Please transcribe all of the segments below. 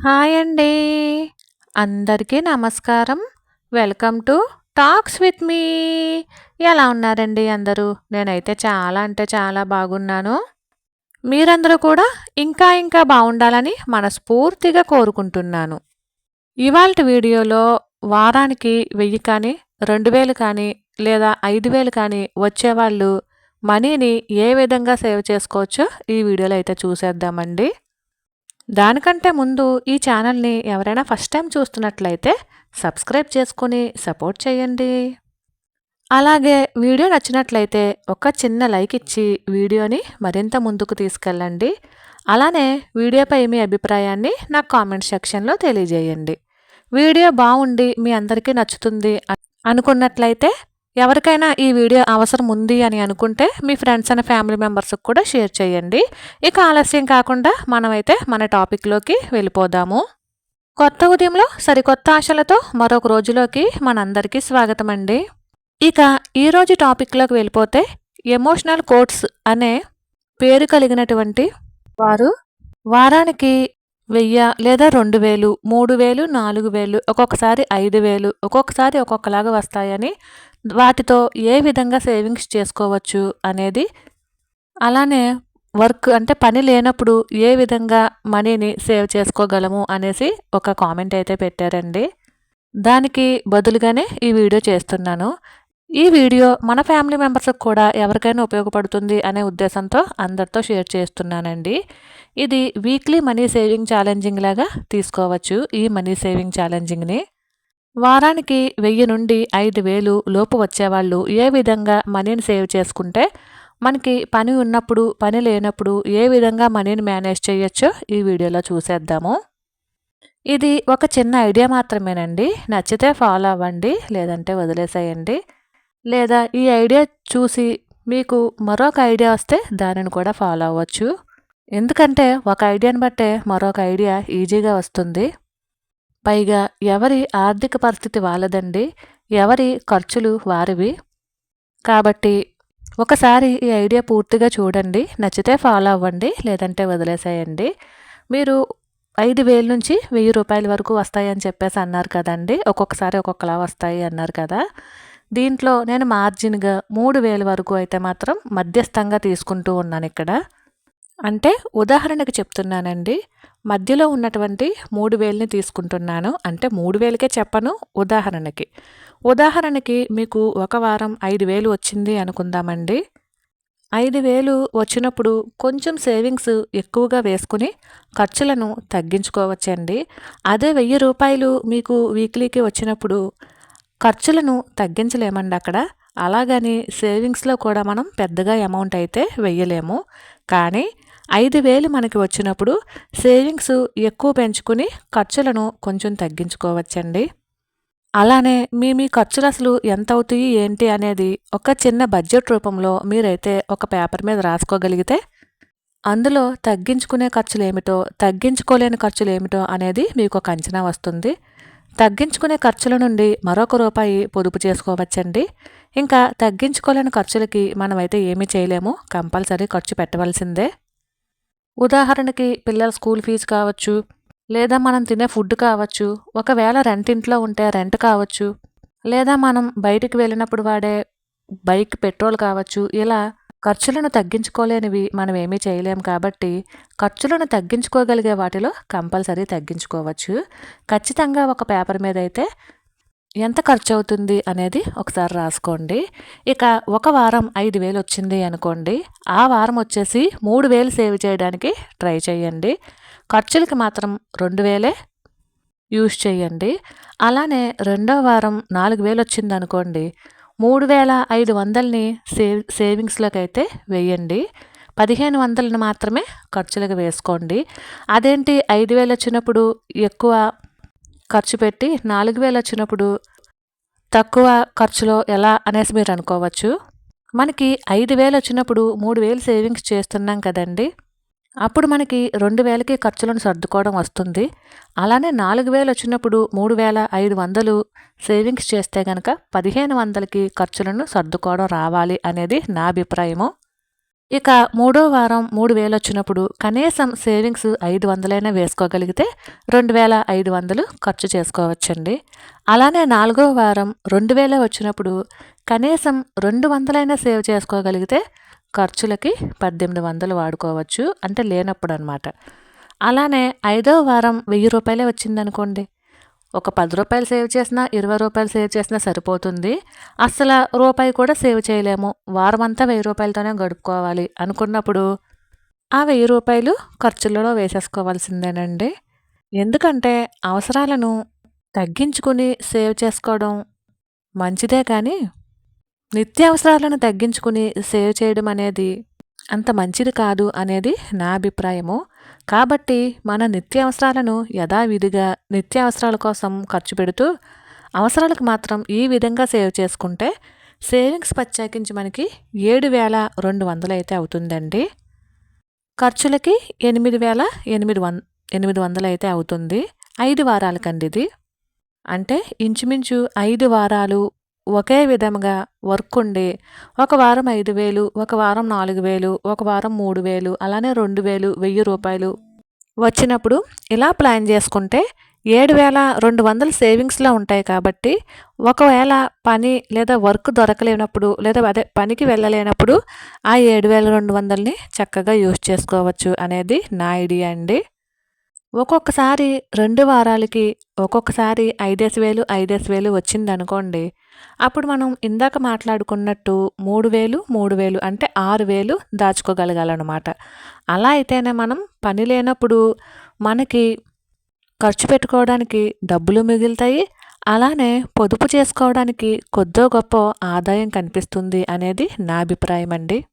Hi అండి. అందరికీ నమస్కారం. Welcome to talks with me. ఎలా ఉన్నారండి అందరూ? నేనైతే చాలా అంటే చాలా బాగున్నాను. మీరందరూ కూడా ఇంకా ఇంకా బాగుండాలని మనస్ఫూర్తిగా కోరుకుంటున్నాను. ఇవాళ వీడియోలో వారానికి వెయ్యి కానీ రెండు వేలు కానీ లేదా ఐదు వేలు కానీ వచ్చేవాళ్ళు మనీని ఏ విధంగా సేవ్ చేసుకోవచ్చో ఈ వీడియోలో అయితే చూసేద్దామండి. దానికంటే ముందు ఈ ఛానల్ని ఎవరైనా ఫస్ట్ టైం చూస్తున్నట్లయితే సబ్స్క్రైబ్ చేసుకొని సపోర్ట్ చేయండి. అలాగే వీడియో నచ్చినట్లయితే ఒక చిన్న లైక్ ఇచ్చి వీడియోని మరింత ముందుకు తీసుకెళ్ళండి. అలానే వీడియోపై మీ అభిప్రాయాన్ని నా కామెంట్ సెక్షన్లో తెలియజేయండి. వీడియో బాగుండి మీ అందరికీ నచ్చుతుంది అనుకున్నట్లయితే ఎవరికైనా ఈ వీడియో అవసరం ఉంది అని అనుకుంటే మీ ఫ్రెండ్స్ అండ్ ఫ్యామిలీ మెంబర్స్కి కూడా షేర్ చేయండి. ఇక ఆలస్యం కాకుండా మనమైతే మన టాపిక్లోకి వెళ్ళిపోదాము. కొత్త ఉదయంలో సరికొత్త ఆశలతో మరొక రోజులోకి మనందరికీ స్వాగతం అండి ఇక ఈరోజు టాపిక్లోకి వెళ్ళిపోతే ఎమోషనల్ కోట్స్ అనే పేరు కలిగినటువంటి వారు వారానికి వెయ్యి లేదా రెండు వేలు మూడు వేలు నాలుగు వేలు ఒక్కొక్కసారి ఐదు వేలు ఒక్కొక్కసారి ఒక్కొక్కలాగా వస్తాయని వాటితో ఏ విధంగా సేవింగ్స్ చేసుకోవచ్చు అనేది అలానే వర్క్ అంటే పని లేనప్పుడు ఏ విధంగా మనీని సేవ్ చేసుకోగలము అనేసి ఒక కామెంట్ అయితే పెట్టారండి. దానికి బదులుగానే ఈ వీడియో చేస్తున్నాను. ఈ వీడియో మన ఫ్యామిలీ మెంబర్స్కి కూడా ఎవరికైనా ఉపయోగపడుతుంది అనే ఉద్దేశంతో అందరితో షేర్ చేస్తున్నానండి. ఇది వీక్లీ మనీ సేవింగ్ ఛాలెంజింగ్ లాగా తీసుకోవచ్చు ఈ మనీ సేవింగ్ ఛాలెంజింగ్ని. వారానికి వెయ్యి నుండి ఐదు వేలు లోపు వచ్చేవాళ్ళు ఏ విధంగా మనీని సేవ్ చేసుకుంటే మనకి పని ఉన్నప్పుడు పని లేనప్పుడు ఏ విధంగా మనీని మేనేజ్ చేయొచ్చో ఈ వీడియోలో చూసేద్దాము. ఇది ఒక చిన్న ఐడియా మాత్రమేనండి. నచ్చితే ఫాలో అవ్వండి లేదంటే వదిలేసేయండి. లేదా ఈ ఐడియా చూసి మీకు మరొక ఐడియా వస్తే దానిని కూడా ఫాలో అవ్వచ్చు. ఎందుకంటే ఒక ఐడియాని బట్టే మరొక ఐడియా ఈజీగా వస్తుంది. పైగా ఎవరి ఆర్థిక పరిస్థితి వాళ్ళదండి ఎవరి ఖర్చులు వారివి. కాబట్టి ఒకసారి ఈ ఐడియా పూర్తిగా చూడండి నచ్చితే ఫాలో అవ్వండి లేదంటే వదిలేసేయండి. మీరు ఐదు వేల నుంచి వెయ్యి రూపాయల వరకు వస్తాయని చెప్పేసి అన్నారు కదండి ఒక్కొక్కసారి ఒక్కొక్కలా వస్తాయి అన్నారు కదా. దీంట్లో నేను మార్జిన్గా మూడు వేల వరకు అయితే మాత్రం మధ్యస్థంగా తీసుకుంటూ ఉన్నాను ఇక్కడ. అంటే ఉదాహరణకు చెప్తున్నానండి. మధ్యలో ఉన్నటువంటి మూడు వేలని తీసుకుంటున్నాను. అంటే మూడు వేలకే చెప్పను ఉదాహరణకి. ఉదాహరణకి మీకు ఒక వారం ఐదు వేలు వచ్చింది అనుకుందామండి. ఐదు వేలు వచ్చినప్పుడు కొంచెం సేవింగ్స్ ఎక్కువగా వేసుకుని ఖర్చులను తగ్గించుకోవచ్చండి. అదే వెయ్యి రూపాయలు మీకు వీక్లీకి వచ్చినప్పుడు ఖర్చులను తగ్గించలేమండి అక్కడ. అలాగని సేవింగ్స్లో కూడా మనం పెద్దగా అమౌంట్ అయితే వెయ్యలేము. కానీ ఐదు వేలు మనకి వచ్చినప్పుడు సేవింగ్స్ ఎక్కువ పెంచుకుని ఖర్చులను కొంచెం తగ్గించుకోవచ్చండి. అలానే మీ మీ ఖర్చులు అసలు ఎంత అవుతాయి ఏంటి అనేది ఒక చిన్న బడ్జెట్ రూపంలో మీరైతే ఒక పేపర్ మీద రాసుకోగలిగితే అందులో తగ్గించుకునే ఖర్చులు ఏమిటో తగ్గించుకోలేని ఖర్చులు ఏమిటో అనేది మీకు ఒక అంచనా వస్తుంది. తగ్గించుకునే ఖర్చుల నుండి మరొక రూపాయి పొదుపు చేసుకోవచ్చండి. ఇంకా తగ్గించుకోలేని ఖర్చులకి మనమైతే ఏమీ చేయలేము కంపల్సరీ ఖర్చు పెట్టవలసిందే. ఉదాహరణకి పిల్లల స్కూల్ ఫీజు కావచ్చు లేదా మనం తినే ఫుడ్ కావచ్చు ఒకవేళ రెంట్ ఇంట్లో ఉంటే రెంట్ కావచ్చు లేదా మనం బయటికి వెళ్ళినప్పుడు వాడే బైక్ పెట్రోల్ కావచ్చు ఇలా ఖర్చులను తగ్గించుకోలేనివి మనం ఏమీ చేయలేం కాబట్టి ఖర్చులను తగ్గించుకోగలిగే వాటిలో కంపల్సరీ తగ్గించుకోవచ్చు. ఖచ్చితంగా ఒక పేపర్ మీద అయితే ఎంత ఖర్చు అవుతుంది అనేది ఒకసారి రాసుకోండి. ఇక ఒక వారం ఐదు వేలు వచ్చింది అనుకోండి. ఆ వారం వచ్చేసి మూడు వేలు సేవ్ చేయడానికి ట్రై చేయండి. ఖర్చులకి మాత్రం రెండు వేలే యూజ్ చేయండి. అలానే రెండో వారం నాలుగు వేలు వచ్చింది అనుకోండి. మూడు వేల ఐదు వందలని సేవ్ సేవింగ్స్లోకి అయితే వేయండి. పదిహేను వందలను మాత్రమే ఖర్చులకు వేసుకోండి. అదేంటి ఐదు వేలు వచ్చినప్పుడు ఎక్కువ ఖర్చు పెట్టి నాలుగు వేలు వచ్చినప్పుడు తక్కువ ఖర్చులో ఎలా అనేసి మీరు అనుకోవచ్చు? మనకి ఐదు వేలు వచ్చినప్పుడు మూడు వేలు సేవింగ్స్ చేస్తున్నాం కదండి. అప్పుడు మనకి రెండు వేలకి ఖర్చులను సర్దుకోవడం వస్తుంది. అలానే నాలుగు వేలు వచ్చినప్పుడు మూడు వేల ఐదు వందలు సేవింగ్స్ చేస్తే కనుక పదిహేను వందలకి ఖర్చులను సర్దుకోవడం రావాలి అనేది నా అభిప్రాయము. ఇక మూడో వారం మూడు వేలు వచ్చినప్పుడు కనీసం సేవింగ్స్ ఐదు వందలైనా వేసుకోగలిగితే రెండు వేల ఐదు వందలు ఖర్చు చేసుకోవచ్చండి. అలానే నాలుగో వారం రెండు వేల వచ్చినప్పుడు కనీసం రెండు వందలైనా సేవ్ చేసుకోగలిగితే ఖర్చులకి పద్దెనిమిది వందలు వాడుకోవచ్చు అంటే లేనప్పుడు అనమాట అలానే ఐదో వారం వెయ్యి రూపాయలే వచ్చిందనుకోండి. ఒక పది రూపాయలు సేవ్ చేసినా ఇరవై రూపాయలు సేవ్ చేసినా సరిపోతుంది. అసలు రూపాయి కూడా సేవ్ చేయలేము. వారం అంతా వెయ్యి రూపాయలతోనే గడుపుకోవాలి అనుకున్నప్పుడు ఆ వెయ్యి రూపాయలు ఖర్చులలో వేసేసుకోవాల్సిందేనండి. ఎందుకంటే అవసరాలను తగ్గించుకుని సేవ్ చేసుకోవడం మంచిదే కానీ నిత్యావసరాలను తగ్గించుకుని సేవ్ చేయడం అనేది అంత మంచిది కాదు అనేది నా అభిప్రాయము. కాబట్టి మన నిత్యావసరాలను యథావిధిగా నిత్యావసరాల కోసం ఖర్చు పెడుతూ అవసరాలకు మాత్రం ఈ విధంగా సేవ్ చేసుకుంటే సేవింగ్స్ ప్రత్యేకించి మనకి ఏడు వేల రెండు వందలు అయితే అవుతుందండి. ఖర్చులకి ఎనిమిది వేల ఎనిమిది వం ఎనిమిది వందలు అయితే అవుతుంది. ఐదు వారాలకండి ఇది. అంటే ఇంచుమించు ఐదు వారాలు ఒకే విధంగా వర్క్ ఉండి ఒక వారం ఐదు వేలు ఒక వారం నాలుగు వేలు ఒక వారం మూడు వేలు అలానే రెండు వేలు వెయ్యి రూపాయలు వచ్చినప్పుడు ఇలా ప్లాన్ చేసుకుంటే ఏడు వేల రెండు వందలు సేవింగ్స్లో ఉంటాయి కాబట్టి ఒకవేళ పని లేదా వర్క్ దొరకలేనప్పుడు లేదా అదే పనికి వెళ్ళలేనప్పుడు ఆ ఏడు వేల రెండు వందలని చక్కగా యూజ్ చేసుకోవచ్చు అనేది నా ఐడియా అండి. ఒక్కొక్కసారి రెండు వారాలకి ఒక్కొక్కసారి ఐదేసి వేలు ఐదేసి వేలు వచ్చిందనుకోండి. అప్పుడు మనం ఇందాక మాట్లాడుకున్నట్టు మూడు వేలు మూడు వేలు అంటే ఆరు వేలు దాచుకోగలగాలన్నమాట. అలా అయితేనే మనం పని లేనప్పుడు మనకి ఖర్చు పెట్టుకోవడానికి డబ్బులు మిగులుతాయి. అలానే పొదుపు చేసుకోవడానికి కొద్దో గొప్ప ఆదాయం కనిపిస్తుంది అనేది నా అభిప్రాయం అండి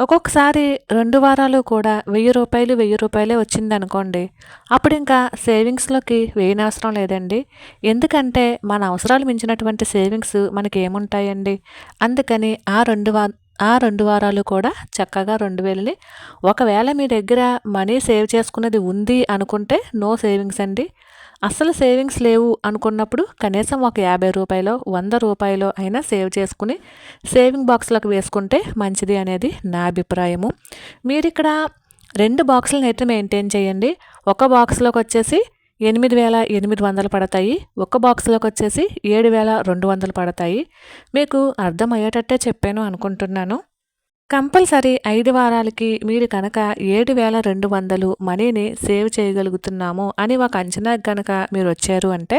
ఒక్కొక్కసారి రెండు వారాలు కూడా వెయ్యి రూపాయలు వెయ్యి రూపాయలే వచ్చిందనుకోండి. అప్పుడు ఇంకా సేవింగ్స్లోకి వేయనవసరం లేదండి. ఎందుకంటే మన అవసరాలు మించినటువంటి సేవింగ్స్ మనకి ఏముంటాయండి అందుకని ఆ రెండు వా ఆ రెండు వారాలు కూడా చక్కగా రెండు వేలని ఒకవేళ మీ దగ్గర మనీ సేవ్ చేసుకున్నది ఉంది అనుకుంటే నో సేవింగ్స్ అండి. అస్సలు సేవింగ్స్ లేవు అనుకున్నప్పుడు కనీసం ఒక యాభై రూపాయలు వంద రూపాయలు అయినా సేవ్ చేసుకుని సేవింగ్ బాక్స్లోకి వేసుకుంటే మంచిది అనేది నా అభిప్రాయము. మీరు ఇక్కడ రెండు బాక్సులను అయితే మెయింటైన్ చేయండి. ఒక బాక్స్లోకి వచ్చేసి ఎనిమిది వేల ఎనిమిది వందలు పడతాయి. ఒక బాక్స్లోకి వచ్చేసి ఏడు వేల రెండు వందలు పడతాయి. మీకు అర్థమయ్యేటట్టే చెప్పాను అనుకుంటున్నాను. కంపల్సరీ ఐదు వారాలకి మీరు కనుక ఏడు వేల రెండు వందలు మనీని సేవ్ చేయగలుగుతున్నాము అని ఒక అంచనా కనుక మీరు వచ్చారు అంటే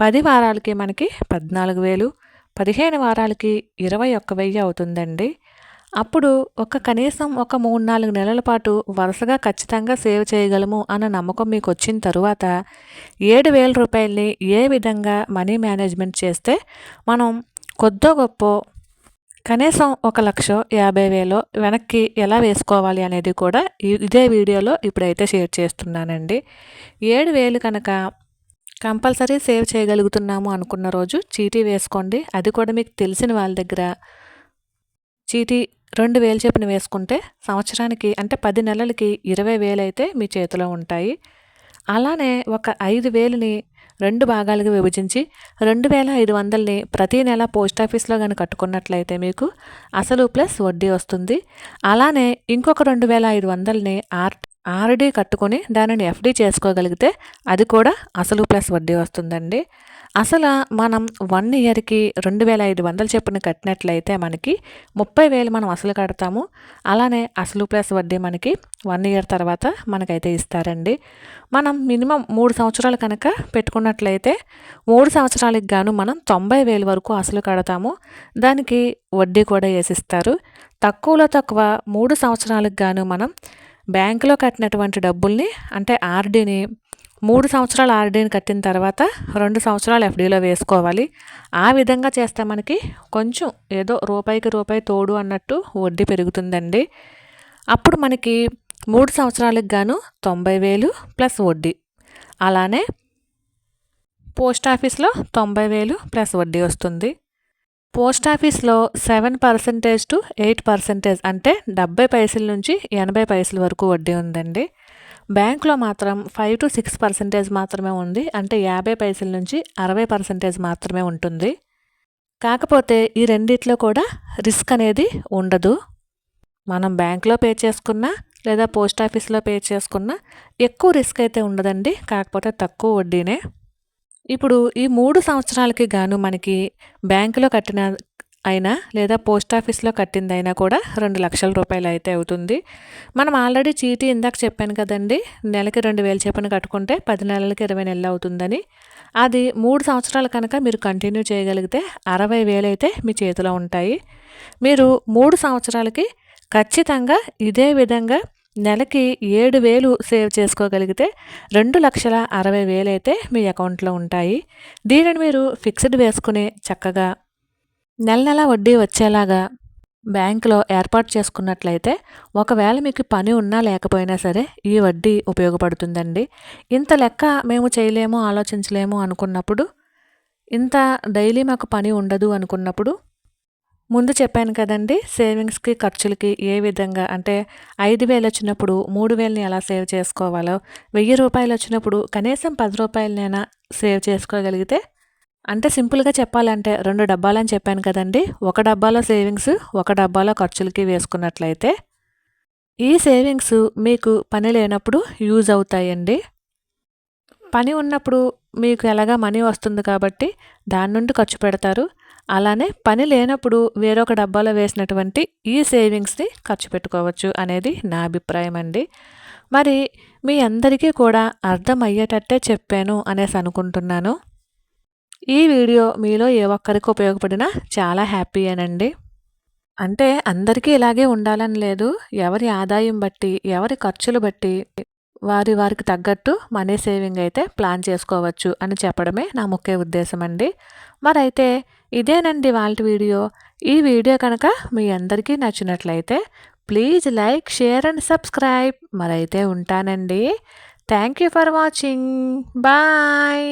పది వారాలకి మనకి పద్నాలుగు వేలు పదిహేను వారాలకి ఇరవై ఒక్క వెయ్యి అవుతుందండి. అప్పుడు ఒక కనీసం ఒక మూడు నాలుగు నెలల పాటు వరుసగా ఖచ్చితంగా సేవ్ చేయగలము అన్న నమ్మకం మీకు వచ్చిన తరువాత ఏడు వేల రూపాయలని ఏ విధంగా మనీ మేనేజ్మెంట్ చేస్తే మనం కొద్దో గొప్ప కనీసం ఒక లక్ష యాభై వేలు వెనక్కి ఎలా వేసుకోవాలి అనేది కూడా ఇదే వీడియోలో ఇప్పుడైతే షేర్ చేస్తున్నానండి. ఏడు వేలు కనుక కంపల్సరీ సేవ్ చేయగలుగుతున్నాము అనుకున్న రోజు చీటీ వేసుకోండి. అది కూడా మీకు తెలిసిన వాళ్ళ దగ్గర చీటీ రెండు వేలు చెప్పిన వేసుకుంటే సంవత్సరానికి అంటే పది నెలలకి ఇరవై వేలు అయితే మీ చేతిలో ఉంటాయి. అలానే ఒక ఐదు వేలుని రెండు భాగాలుగా విభజించి రెండు వేల ఐదు వందలని ప్రతి నెల పోస్ట్ ఆఫీస్లో కానీ కట్టుకున్నట్లయితే మీకు అసలు ప్లస్ వడ్డీ వస్తుంది. అలానే ఇంకొక రెండు వేల ఐదు వందలని ఆర్ ఆర్డీ కట్టుకొని దానిని ఎఫ్డీ చేసుకోగలిగితే అది కూడా అసలు ప్లస్ వడ్డీ వస్తుందండి. అసలు మనం వన్ ఇయర్కి రెండు వేల ఐదు వందల చెప్పున కట్టినట్లయితే మనకి ముప్పై వేలు మనం అసలు కడతాము. అలానే అసలు ప్లస్ వడ్డీ మనకి వన్ ఇయర్ తర్వాత మనకైతే ఇస్తారండి. మనం మినిమం మూడు సంవత్సరాలు కనుక పెట్టుకున్నట్లయితే మూడు సంవత్సరాలకు గాను మనం తొంభై వేలు వరకు అసలు కడతాము. దానికి వడ్డీ కూడా వేసిస్తారు. తక్కువలో తక్కువ మూడు సంవత్సరాలకు గాను మనం బ్యాంకులో కట్టినటువంటి డబ్బుల్ని అంటే ఆర్డీని మూడు సంవత్సరాలు ఆర్డీని కట్టిన తర్వాత రెండు సంవత్సరాలు ఎఫ్డీలో వేసుకోవాలి. ఆ విధంగా చేస్తే మనకి కొంచెం ఏదో రూపాయికి రూపాయి తోడు అన్నట్టు వడ్డీ పెరుగుతుందండి. అప్పుడు మనకి మూడు సంవత్సరాలకు గాను తొంభై వేలు ప్లస్ వడ్డీ. అలానే పోస్ట్ ఆఫీస్లో తొంభై వేలు ప్లస్ వడ్డీ వస్తుంది. పోస్ట్ ఆఫీస్లో seven percentage to eight percentage అంటే డెబ్బై పైసల నుంచి ఎనభై పైసల వరకు వడ్డీ ఉందండి. బ్యాంకులో మాత్రం ఫైవ్ టు సిక్స్ పర్సెంటేజ్ మాత్రమే ఉంది. అంటే యాభై పైసల నుంచి అరవై పర్సెంటేజ్ మాత్రమే ఉంటుంది. కాకపోతే ఈ రెండిట్లో కూడా రిస్క్ అనేది ఉండదు. మనం బ్యాంక్లో పే చేసుకున్నా లేదా పోస్ట్ ఆఫీస్లో పే చేసుకున్నా ఎక్కువ రిస్క్ అయితే ఉండదండి. కాకపోతే తక్కువ వడ్డీనే. ఇప్పుడు ఈ మూడు సంవత్సరాలకి గాను మనకి బ్యాంకులో కట్టిన అయినా లేదా పోస్ట్ ఆఫీస్లో కట్టిందైనా కూడా రెండు లక్షల రూపాయలు అయితే అవుతుంది. మనం ఆల్రెడీ చీటీ ఇందాక చెప్పాను కదండి నెలకి రెండు వేలు చెప్పని కట్టుకుంటే పది నెలలకి ఇరవై నెలలు అవుతుందని. అది మూడు సంవత్సరాలు కనుక మీరు కంటిన్యూ చేయగలిగితే అరవై వేలు అయితే మీ చేతిలో ఉంటాయి. మీరు మూడు సంవత్సరాలకి ఖచ్చితంగా ఇదే విధంగా నెలకి ఏడు వేలు సేవ్ చేసుకోగలిగితే రెండు లక్షల అరవై వేలు అయితే మీ అకౌంట్లో ఉంటాయి. దీనిని మీరు ఫిక్స్డ్ వేసుకుని చక్కగా నెల నెల వడ్డీ వచ్చేలాగా బ్యాంకులో ఏర్పాటు చేసుకున్నట్లయితే ఒకవేళ మీకు పని ఉన్నా లేకపోయినా సరే ఈ వడ్డీ ఉపయోగపడుతుందండి. ఇంత లెక్క మేము చేయలేము ఆలోచించలేము అనుకున్నప్పుడు ఇంత డైలీ మాకు పని ఉండదు అనుకున్నప్పుడు ముందు చెప్పాను కదండి సేవింగ్స్కి ఖర్చులకి ఏ విధంగా అంటే ఐదు వేలు వచ్చినప్పుడు మూడు వేలని ఎలా సేవ్ చేసుకోవాలో? వెయ్యి రూపాయలు వచ్చినప్పుడు కనీసం పది రూపాయలనైనా సేవ్ చేసుకోగలిగితే? అంటే సింపుల్గా చెప్పాలంటే రెండు డబ్బాలని చెప్పాను కదండి ఒక డబ్బాలో సేవింగ్స్ ఒక డబ్బాలో ఖర్చులకి వేసుకున్నట్లయితే ఈ సేవింగ్స్ మీకు పని లేనప్పుడు యూజ్ అవుతాయండి. పని ఉన్నప్పుడు మీకు ఎలాగా మనీ వస్తుంది కాబట్టి దాని నుండి ఖర్చు పెడతారు. అలానే పని లేనప్పుడు వేరొక డబ్బాలో వేసినటువంటి ఈ సేవింగ్స్ని ఖర్చు పెట్టుకోవచ్చు అనేది నా అభిప్రాయం అండి. మరి మీ అందరికీ కూడా అర్థమయ్యేటట్టే చెప్పాను అనేసి అనుకుంటున్నాను. ఈ వీడియో మీలో ఏ ఒక్కరికి ఉపయోగపడినా చాలా హ్యాపీ అనండి. అంటే అందరికీ ఇలాగే ఉండాలని లేదు. ఎవరి ఆదాయం బట్టి ఎవరి ఖర్చులు బట్టి వారి వారికి తగ్గట్టు మనీ సేవింగ్ అయితే ప్లాన్ చేసుకోవచ్చు అని చెప్పడమే నా ముఖ్య ఉద్దేశం అండి. మరైతే ఇదేనండి వాళ్ళ వీడియో. ఈ వీడియో కనుక మీ అందరికీ నచ్చినట్లయితే please like share and subscribe. మరైతే ఉంటానండి. Thank you for watching. Bye.